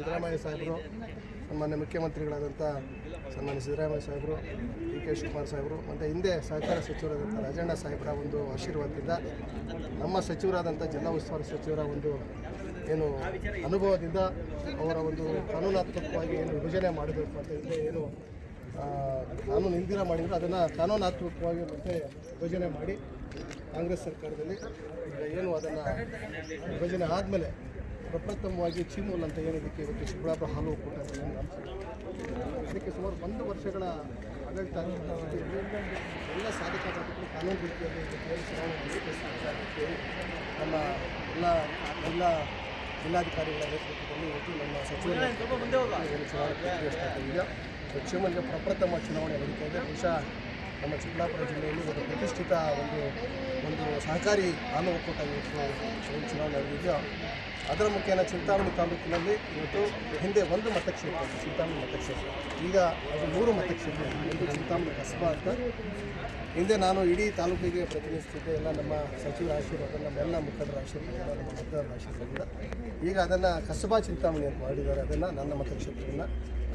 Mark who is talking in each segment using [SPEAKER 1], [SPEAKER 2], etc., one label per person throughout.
[SPEAKER 1] ಸಿದ್ದರಾಮಯ್ಯ ಸಾಹೇಬರು, ಸನ್ಮಾನ್ಯ ಮುಖ್ಯಮಂತ್ರಿಗಳಾದಂಥ ಸನ್ಮಾನ್ಯ ಸಿದ್ದರಾಮಯ್ಯ ಸಾಹೇಬರು, ಡಿ ಕೆ ಶಿವಕುಮಾರ್ ಸಾಹೇಬರು, ಮತ್ತು ಹಿಂದೆ ಸಹಕಾರ ಸಚಿವರಾದಂಥ ರಾಜಣ್ಣ ಸಾಹೇಬರ ಒಂದು ಆಶೀರ್ವಾದದಿಂದ ನಮ್ಮ ಸಚಿವರಾದಂಥ ಜಿಲ್ಲಾ ಉಸ್ತುವಾರಿ ಸಚಿವರ ಒಂದು ಏನು ಅನುಭವದಿಂದ ಅವರ ಒಂದು ಕಾನೂನಾತ್ಮಕವಾಗಿ ಏನು ವಿಭಜನೆ ಮಾಡಬೇಕು ಅಂತ ಹಿಂದೆ ಏನು ಕಾನೂನು ಇಂದಿರಾ ಮಾಡಿದ್ರು. ಅದನ್ನು ಕಾನೂನಾತ್ಮಕವಾಗಿ ಮತ್ತೆ ವಿಭಜನೆ ಮಾಡಿ ಕಾಂಗ್ರೆಸ್ ಸರ್ಕಾರದಲ್ಲಿ ಏನು ಅದನ್ನು ವಿಭಜನೆ ಆದಮೇಲೆ ಪ್ರಪ್ರಥಮವಾಗಿ ಚೀಮೂಲ್ ಅಂತ ಏನಿದಕ್ಕೆ ಇವತ್ತು ಚಿಕ್ಕಬಳ್ಳಾಪುರ ಹಾಲು ಒಕ್ಕೂಟ ಅದಕ್ಕೆ ಸುಮಾರು ಒಂದು ವರ್ಷಗಳ ಆಡಳಿತ ಎಲ್ಲ ಸಾಧಕ ಕಾನೂನು ರೀತಿಯಲ್ಲಿ ನಮ್ಮ ಎಲ್ಲ ಎಲ್ಲ ಜಿಲ್ಲಾಧಿಕಾರಿಗಳ ನೇತೃತ್ವದಲ್ಲಿ ಇವತ್ತು ನಮ್ಮ ಸಚಿವರು ಈಗ ಪಶ್ಚಿಮಕ್ಕೆ ಪ್ರಪ್ರಥಮ ಚುನಾವಣೆ ನಡೀತಾ ಇದೆ. ಬಹುಶಃ ನಮ್ಮ ಚಿಕ್ಕಬಳ್ಳಾಪುರ ಜಿಲ್ಲೆಯಲ್ಲಿ ಒಂದು ಪ್ರತಿಷ್ಠಿತ ಒಂದು ಒಂದು ಸಹಕಾರಿ ಹಾಲು ಒಕ್ಕೂಟ ಇವತ್ತು ಚುನಾವಣೆ ನಡೆದಿದೆಯೋ ಅದರ ಮುಖೇನ ಚಿಂತಾಮಣಿ ತಾಲೂಕಿನಲ್ಲಿ ಇವತ್ತು ಹಿಂದೆ ಒಂದು ಮತಕ್ಷೇತ್ರ ಚಿಂತಾಮಣಿ ಮತಕ್ಷೇತ್ರ. ಈಗ ಅದು ಮೂರು ಮತಕ್ಷೇತ್ರ. ಒಂದು ಚಿಂತಾಮಣಿ ಕಸಬಾ ಅಂತ. ಹಿಂದೆ ನಾನು ಇಡೀ ತಾಲೂಕಿಗೆ ಪ್ರತಿನಿಧಿಸ್ತಿದ್ದೆ, ಎಲ್ಲ ನಮ್ಮ ಸಚಿವರ ಆಶೀರ್ವಾದ ನಮ್ಮೆಲ್ಲ ಮುಖಂಡರ ಆಶೀರ್ವಾದ ನಮ್ಮ ಮತದಾರರ ಆಶೀರ್ವಾದ ಈಗ ಅದನ್ನು ಕಸಬಾ ಚಿಂತಾಮಣಿ ಅಂತ ಮಾಡಿದ್ದಾರೆ, ಅದನ್ನು ನನ್ನ ಮತಕ್ಷೇತ್ರವನ್ನು.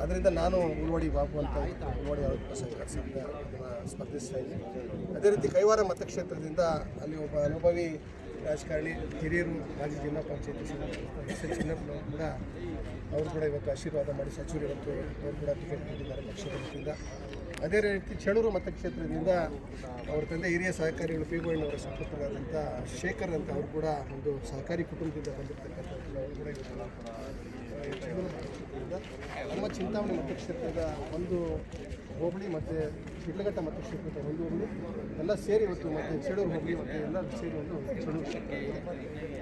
[SPEAKER 1] ಅದರಿಂದ ನಾನು ಉಳ್ವಡಿ ಬಾಬು ಅಂತ ಉಳ್ವಡಿ ಅವರ ಸ್ಪರ್ಧಿಸ್ತಾ ಇದ್ದೀನಿ. ಅದೇ ರೀತಿ ಕೈವಾರ ಮತಕ್ಷೇತ್ರದಿಂದ ಅಲ್ಲಿ ಒಬ್ಬ ಅನುಭವಿ ರಾಜಕಾರಣಿ, ಹಿರಿಯರು ಮಾಜಿ ಜಿಲ್ಲಾ ಪಂಚಾಯತಿ ಸದಸ್ಯರು ಎಸ್ ಕೂಡ, ಅವರು ಕೂಡ ಇವತ್ತು ಆಶೀರ್ವಾದ ಮಾಡಿ ಸಚಿವರು ಇವತ್ತು ಅವರು ಕೂಡ ಟಿಕೆಟ್ ನೀಡಿದ್ದಾರೆ ಪಕ್ಷದ ಅದೇ ರೀತಿ ಚಳೂರು ಮತಕ್ಷೇತ್ರದಿಂದ ಅವರ ತಂದೆ ಹಿರಿಯ ಸಹಕಾರಿಗಳು ಪಿ ಗೋಯ್ನವರ ಸುಪುತ್ರರಾದಂಥ ಶೇಖರ್ ಅಂತ ಅವರು ಕೂಡ ಒಂದು ಸಹಕಾರಿ ಕುಟುಂಬದಿಂದ ಬಂದಿರತಕ್ಕಂಥದ್ದು ಅವರು ಕೂಡ ಇವತ್ತು ನಮ್ಮ ಚಿಂತಾಮಣಿ ಮತಕ್ಷೇತ್ರದ ಒಂದು ಹೋಬಳಿ ಮತ್ತು ಶಿಡ್ಲಘಟ್ಟ ಮತಕ್ಷೇತ್ರದ ಒಂದು ಹೋಬಳಿ. ಎಲ್ಲ ಸೇರಿ ಇವತ್ತು ಮತ್ತು ಚೇಳೂರು ಹೋಬಳಿ ಮತ್ತು ಎಲ್ಲ ಸೇರಿ ಒಂದು ಚೇಳೂರು ಕ್ಷೇತ್ರ.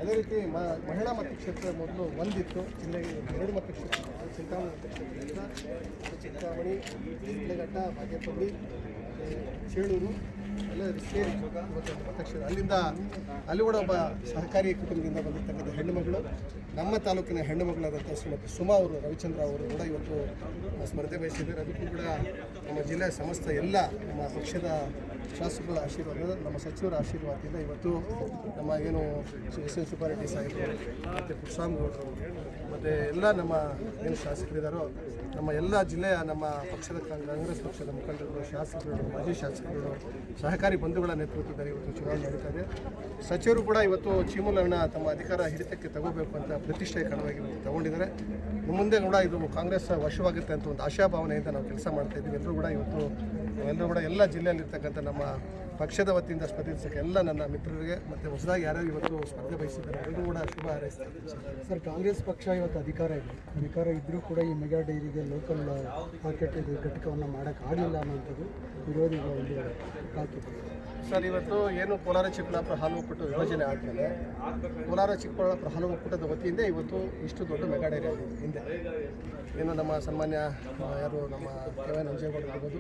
[SPEAKER 1] ಅದೇ ರೀತಿ ಮ, ಮಹಿಳಾ ಮತಕ್ಷೇತ್ರ ಮೊದಲು ಒಂದಿತ್ತು. ಜಿಲ್ಲೆಗೆ ಎರಡು ಮತ್ತು ಕ್ಷೇತ್ರ ಚಿಂತಾಮಣಿ ಮತಕ್ಷೇತ್ರದಿಂದ ಕ್ಷೇತ್ರದಿಂದ ಚಿಂತಾಮಣಿ, ಶಿಡ್ಲಘಟ್ಟ, ಬಾಗೇಪಲ್ಲಿ ಮತ್ತು ಚೇಳೂರು ಎಲ್ಲ ಸೇರಿ ಮತಕ್ಷೇತ್ರ ಅಲ್ಲಿಂದ, ಅಲ್ಲಿ ಕೂಡ ಒಬ್ಬ ಸಹಕಾರಿ ಕುಟುಂಬದಿಂದ ಬಂದಿರ್ತಕ್ಕಂಥ ಹೆಣ್ಣುಮಗಳು. ನಮ್ಮ ತಾಲೂಕಿನ ಹೆಣ್ಣುಮಗಳಾದಂಥ ಶ್ರೀಮತಿ ಸುಮಾ ಅವರು, ರವಿಚಂದ್ರ ಅವರು ಕೂಡ ಇವತ್ತು ಸ್ಪರ್ಧೆ ಬಯಸಿದ್ದಾರೆ ಅದಕ್ಕೂ ಕೂಡ ನಮ್ಮ ಜಿಲ್ಲೆಯ ಸಮಸ್ತ ಎಲ್ಲ ನಮ್ಮ ಪಕ್ಷದ ಶಾಸಕರ ಆಶೀರ್ವಾದ, ನಮ್ಮ ಸಚಿವರ ಆಶೀರ್ವಾದದಿಂದ ಇವತ್ತು ನಮ್ಮ ಏನು ಎಸ್ ಎನ್ ಸುಬ್ಬಾರೆಡ್ಡಿ ಸಾಹೇಬರು ಮತ್ತು ಪುರುಷಾಮಗೌಡರು ಮತ್ತು ಎಲ್ಲ ನಮ್ಮ ಏನು ಶಾಸಕರಿದ್ದಾರೋ ನಮ್ಮ ಎಲ್ಲ ಜಿಲ್ಲೆಯ ನಮ್ಮ ಪಕ್ಷದ ಕಾಂಗ್ರೆಸ್ ಪಕ್ಷದ ಮುಖಂಡರು, ಶಾಸಕರು, ಮಾಜಿ ಶಾಸಕರು, ಸಹಕಾರಿ ಬಂಧುಗಳ ನೇತೃತ್ವದಲ್ಲಿ ಇವತ್ತು ಚುನಾವಣೆ ನಡೀತಾ ಇದೆ. ಸಚಿವರು ಕೂಡ ಇವತ್ತು ಚೀಮೂಲವನ್ನು ತಮ್ಮ ಅಧಿಕಾರ ಹಿಡಿತಕ್ಕೆ ತಗೋಬೇಕು ಅಂತ ಪ್ರತಿಷ್ಠೆ ಇವತ್ತು ತಗೊಂಡಿದ್ದಾರೆ. ಮುಂದೆ ಕೂಡ ಇದು ಕಾಂಗ್ರೆಸ್ ವಶವಾಗುತ್ತೆ ಅಂತ ಒಂದು ಆಶಾಭಾವನೆಯಿಂದ ನಾವು ಕೆಲಸ ಮಾಡ್ತಾ ಇದ್ದೀವಿ. ಎಲ್ಲರೂ ಕೂಡ ಇವತ್ತು ಎಲ್ಲರೂ ಕೂಡ ಎಲ್ಲ ಜಿಲ್ಲೆಯಲ್ಲಿರ್ತಕ್ಕಂಥ ನಮ್ಮ ಪಕ್ಷದ ವತಿಯಿಂದ ಸ್ಪರ್ಧಿಸಕ್ಕೆ ಎಲ್ಲ ನನ್ನ ಮಿತ್ರರಿಗೆ ಮತ್ತು ಹೊಸದಾಗಿ ಯಾರ್ಯಾರು ಇವತ್ತು ಸ್ಪರ್ಧೆ ಬಯಸಿದ್ದಾರೆ ಎಲ್ಲರೂ ಕೂಡ ಶುಭ ಹಾರೈಸ್ತಾರೆ ಸರ್.
[SPEAKER 2] ಕಾಂಗ್ರೆಸ್ ಪಕ್ಷ ಇವತ್ತು ಅಧಿಕಾರ ಇದೆ. ಅಧಿಕಾರ ಇದ್ದರೂ ಕೂಡ ಈ ಮೆಗಾ ಡೈರಿಗೆ ಲೋಕಲ್ ಮಾರ್ಕೆಟ್ ಇದು ಘಟಕವನ್ನು ಮಾಡೋಕ್ಕಾಗಲಿಲ್ಲ ಅನ್ನೋಂಥದ್ದು ವಿರೋಧಿಗಳ ಒಂದು
[SPEAKER 1] ಸರ್, ಇವತ್ತು ಏನು ಕೋಲಾರ ಚಿಕ್ಕಬಳ್ಳಾಪುರ ಹಾಲು ಒಕ್ಕೂಟ ವಿಭಜನೆ ಆದಮೇಲೆ ಕೋಲಾರ ಚಿಕ್ಕಬಳ್ಳಾಪುರ ಹಾಲು ಒಕ್ಕೂಟದ ವತಿಯಿಂದ ಇವತ್ತು ಇಷ್ಟು ದೊಡ್ಡ ಮೆಗಾ ಡೈರಿ ಆಗಿದೆ ಹಿಂದೆ. ಏನು ನಮ್ಮ ಸನ್ಮಾನ್ಯ ಯಾರು ನಮ್ಮ ಕೆ ವೈ ನಂಜೇಗೌಡ ಇರ್ಬೋದು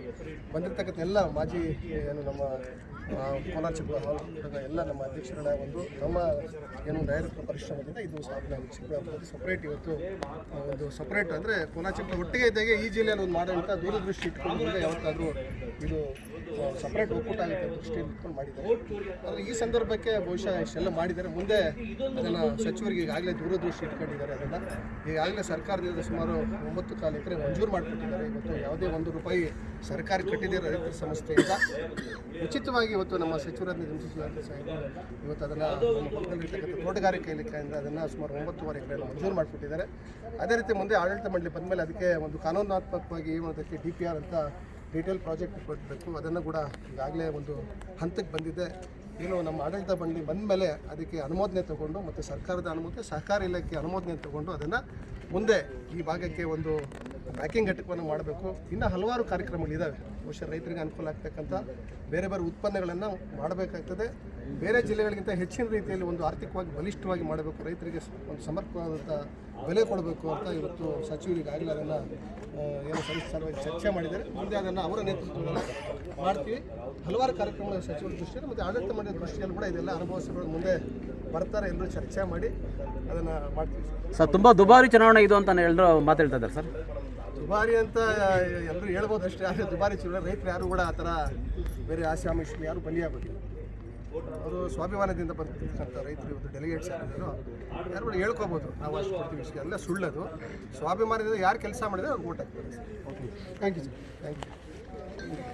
[SPEAKER 1] ಬಂದಿರತಕ್ಕಂಥ ಎಲ್ಲ ಮಾಜಿ ಏನು ನಮ್ಮ ಕೋಲಾರ ಚಿಕ್ಕಬಳ್ಳಾಪುರ ಎಲ್ಲ ನಮ್ಮ ಅಧ್ಯಕ್ಷರ ಒಂದು ನಮ್ಮ ಏನು ನೈಋತ್ಯ ಪರಿಶ್ರಮದಿಂದ ಇದು ಸ್ಥಾಪನೆ ಆಗಿದೆ. ಚಿಕ್ಕಬಳ್ಳಾಪುರದಲ್ಲಿ ಸಪ್ರೇಟ್ ಇವತ್ತು ಒಂದು ಸಪ್ರೇಟ್ ಅಂದರೆ ಕೋಲಾರ ಒಟ್ಟಿಗೆ ಇದ್ದಾಗೆ ಈ ಜಿಲ್ಲೆಯಲ್ಲಿ ಒಂದು ಮಾಡುವಂಥ ದೂರದೃಷ್ಟಿ ಇಟ್ಕೊಂಡು ಯಾವತ್ತಾದರೂ ಇದು ಸಪ್ರೇಟ್ ಒಕ್ಕೂಟ ಆಗುತ್ತೆ ದೃಷ್ಟಿಯಲ್ಲಿ ಇಟ್ಕೊಂಡು ಮಾಡಿದ್ದಾರೆ. ಆದರೆ ಈ ಸಂದರ್ಭಕ್ಕೆ ಬಹುಶಃ ಇಷ್ಟೆಲ್ಲ ಮಾಡಿದ್ದಾರೆ. ಮುಂದೆ ಅದನ್ನು ಸಚಿವರಿಗೆ ಈಗಾಗಲೇ ದೂರದೃಷ್ಟಿ ಇಟ್ಕೊಂಡಿದ್ದಾರೆ ಅದನ್ನು. ಈಗಾಗಲೇ ಸರ್ಕಾರದಿಂದ ಸುಮಾರು ಒಂಬತ್ತು ಕಾಲ ಎಕರೆ ಮಂಜೂರು ಮಾಡಿಕೊಟ್ಟಿದ್ದಾರೆ. ಇವತ್ತು ಯಾವುದೇ ಒಂದು ರೂಪಾಯಿ ಸರ್ಕಾರ ಕಟ್ಟಿದ್ದೀರ ರೈತರ ಸಂಸ್ಥೆಯಿಂದ ಉಚಿತವಾಗಿ ಇವತ್ತು ನಮ್ಮ ಸಚಿವರಾದ ನಿರ್ಮಿಸಿದ್ದಾರೆ ಸಾಹೇಬರು ಇವತ್ತು ಅದನ್ನು ನಮ್ಮ ಪಕ್ಕದಲ್ಲಿರ್ತಕ್ಕಂಥ ತೋಟಗಾರಿಕೆ ಇಲಾಖೆಯಿಂದ ಅದನ್ನು ಸುಮಾರು ಒಂಬತ್ತುವರೆ ಎಕರೆ ಮಂಜೂರು ಮಾಡಿಕೊಟ್ಟಿದ್ದಾರೆ. ಅದೇ ರೀತಿ ಮುಂದೆ ಆಡಳಿತ ಮಂಡಳಿ ಬಂದಮೇಲೆ ಅದಕ್ಕೆ ಒಂದು ಕಾನೂನಾತ್ಮಕವಾಗಿ ಅದಕ್ಕೆ ಡಿ ಪಿ ಆರ್ ಅಂತ ಡೀಟೇಲ್ ಪ್ರಾಜೆಕ್ಟ್ ಕೊಡಬೇಕು. ಅದನ್ನು ಕೂಡ ಈಗಾಗಲೇ ಒಂದು ಹಂತಕ್ಕೆ ಬಂದಿದೆ. ಏನು ನಮ್ಮ ಆಡಳಿತ ಮಂಡಳಿ ಬಂದ ಮೇಲೆ ಅದಕ್ಕೆ ಅನುಮೋದನೆ ತಗೊಂಡು ಮತ್ತು ಸರ್ಕಾರದ ಅನುಮೋದನೆ, ಸಹಕಾರ ಇಲಾಖೆ ಅನುಮೋದನೆ ತಗೊಂಡು ಅದನ್ನು ಮುಂದೆ ಈ ಭಾಗಕ್ಕೆ ಒಂದು ಪ್ಯಾಕಿಂಗ್ ಘಟಕವನ್ನು ಮಾಡಬೇಕು. ಇನ್ನು ಹಲವಾರು ಕಾರ್ಯಕ್ರಮಗಳಿದ್ದಾವೆ ಬಹುಶಃ ರೈತರಿಗೆ ಅನುಕೂಲ ಆಗ್ತಕ್ಕಂಥ ಬೇರೆ ಬೇರೆ ಉತ್ಪನ್ನಗಳನ್ನು ಮಾಡಬೇಕಾಗ್ತದೆ. ಬೇರೆ ಜಿಲ್ಲೆಗಳಿಗಿಂತ ಹೆಚ್ಚಿನ ರೀತಿಯಲ್ಲಿ ಒಂದು ಆರ್ಥಿಕವಾಗಿ ಬಲಿಷ್ಠವಾಗಿ ಮಾಡಬೇಕು, ರೈತರಿಗೆ ಒಂದು ಸಮರ್ಪಕವಾದಂಥ ಬೆಲೆ ಕೊಡಬೇಕು ಅಂತ ಇವತ್ತು ಸಚಿವರಿಗೆ ಅದನ್ನು ಏನು ಸಲುವಾಗಿ ಚರ್ಚೆ ಮಾಡಿದ್ದಾರೆ. ಮುಂದೆ ಅದನ್ನು ಅವರ ನೇತೃತ್ವದಲ್ಲಿ ಮಾಡ್ತೀವಿ. ಹಲವಾರು ಕಾರ್ಯಕ್ರಮಗಳ ಸಚಿವರ ದೃಷ್ಟಿಯಲ್ಲಿ ಮತ್ತು ಆಡಳಿತ ಮಂಡಳಿ ದೃಷ್ಟಿಯಲ್ಲಿ ಕೂಡ ಇದೆಲ್ಲ ಅನುಭವಿಸಿಗಳು ಮುಂದೆ ಬರ್ತಾರೆ ಎಲ್ಲರೂ ಚರ್ಚೆ ಮಾಡಿ ಅದನ್ನು ಮಾಡ್ತೀವಿ ಸರ್.
[SPEAKER 3] ತುಂಬ ದುಬಾರಿ ಚುನಾವಣೆ ಇದು ಅಂತ ಎಲ್ಲರೂ ಮಾತಾಡ್ತಾ ಇದ್ದಾರೆ ಸರ್.
[SPEAKER 1] ದುಬಾರಿ ಅಂತ ಎಲ್ಲರೂ ಹೇಳ್ಬೋದು ಅಷ್ಟೇ. ಆದರೆ ದುಬಾರಿ ಚುನಾವಣೆ ರೈತರು ಯಾರು ಕೂಡ ಆ ಥರ ಬೇರೆ ಆಮಿಷಗಳು ಯಾರು ಬಲಿಯಾಗೋದಿಲ್ಲ ಅವರು ಸ್ವಾಭಿಮಾನದಿಂದ ಬರ್ತಿರ್ತಕ್ಕಂಥ ರೈತರು ಇವತ್ತು ಡೆಲಿಗೇಟ್ಸ್ ಆಗಿದ್ರು ಯಾರು ಕೂಡ ಹೇಳ್ಕೊಬೋದು. ನಾವು ಅಷ್ಟು ಕೊಡ್ತೀವಿ ಇಷ್ಟು ಎಲ್ಲ ಸುಳ್ಳದು. ಸ್ವಾಭಿಮಾನದಿಂದ ಯಾರು ಕೆಲಸ ಮಾಡಿದ್ರೆ ಅವ್ರಿಗೆ ಓಟ್ ಹಾಕ್ತಾರೆ. Okay
[SPEAKER 2] thank you sir
[SPEAKER 1] thank you